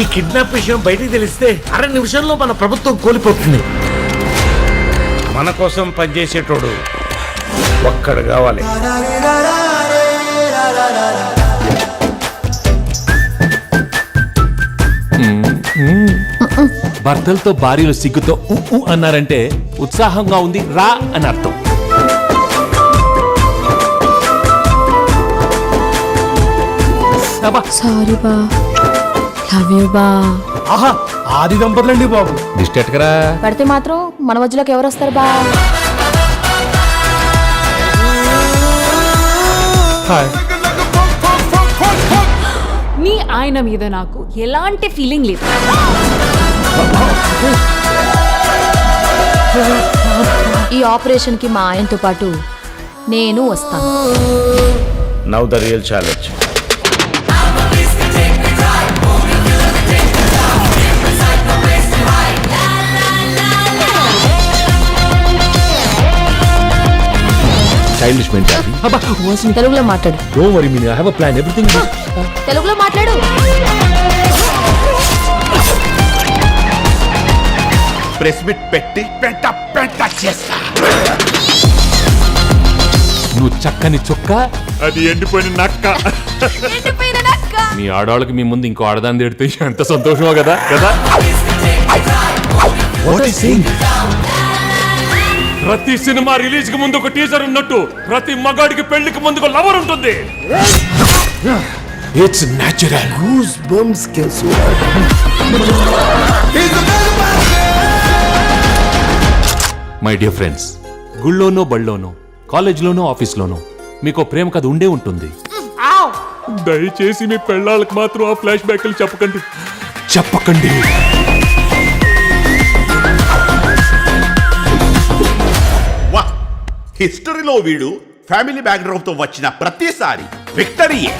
ఈ కిడ్నాప్ విషయం బయటికి తెలిస్తే అర నిమిషంలో మన ప్రభుత్వం కోల్పోతుంది. మన కోసం పనిచేసేటోడు ఒక్కడు కావాలి. భర్తలతో భార్యలు సిగ్గుతో అన్నారంటే ఉత్సాహంగా ఉంది రా అని అర్థం. అబ్బా, సారీ బా. లవ్ యూ బా. ఆహా ఆది దంపతులండి బాబు. దిష్టి ఎట్టకరా? పడితే మాత్రం మన మధ్యలోకి ఎవరు వస్తారు బా? మీ ఆయన మీద నాకు ఎలాంటి ఫీలింగ్ లేదు. ఈ ఆపరేషన్కి మా ఆయనతో పాటు నేను వస్తాను. Now the real challenge childish mentality అబ్బా తెలుగులో మాట్లాడు. Worry mean I have a plan everything తెలుగులో మాట్లాడు. ప్రెస్ మీట్ పెట్టి పెంట పెంట చేస్తా. నువ్వు చక్కని చుక్క? అది ఎండిపోయిన నక్క. మీ ఆడవాళ్ళకి మీ ముందు ఇంకో ఆడదాన్ని తిడితే ఎంత సంతోషమో కదా కదా? ప్రతి సినిమా రిలీజ్కి ముందు ఒక టీజర్ ఉన్నట్టు ప్రతి మగాడికి పెళ్ళికి ముందు ఒక లవర్ ఉంటుంది. It's natural my dear friends గుళ్ళోనో బళ్ళోనో కాలేజ్లోనో ఆఫీస్లోనో మీకు ప్రేమ కథ ఉండే ఉంటుంది. దయచేసి మీ పెళ్ళాళ్ళకి మాత్రం ఆ ఫ్లాష్ బ్యాక్లు చెప్పకండి. చెప్పకండి. హిస్టరీలో వీడు ఫ్యామిలీ బ్యాక్గ్రౌండ్తో వచ్చిన ప్రతిసారి విక్టరీయే.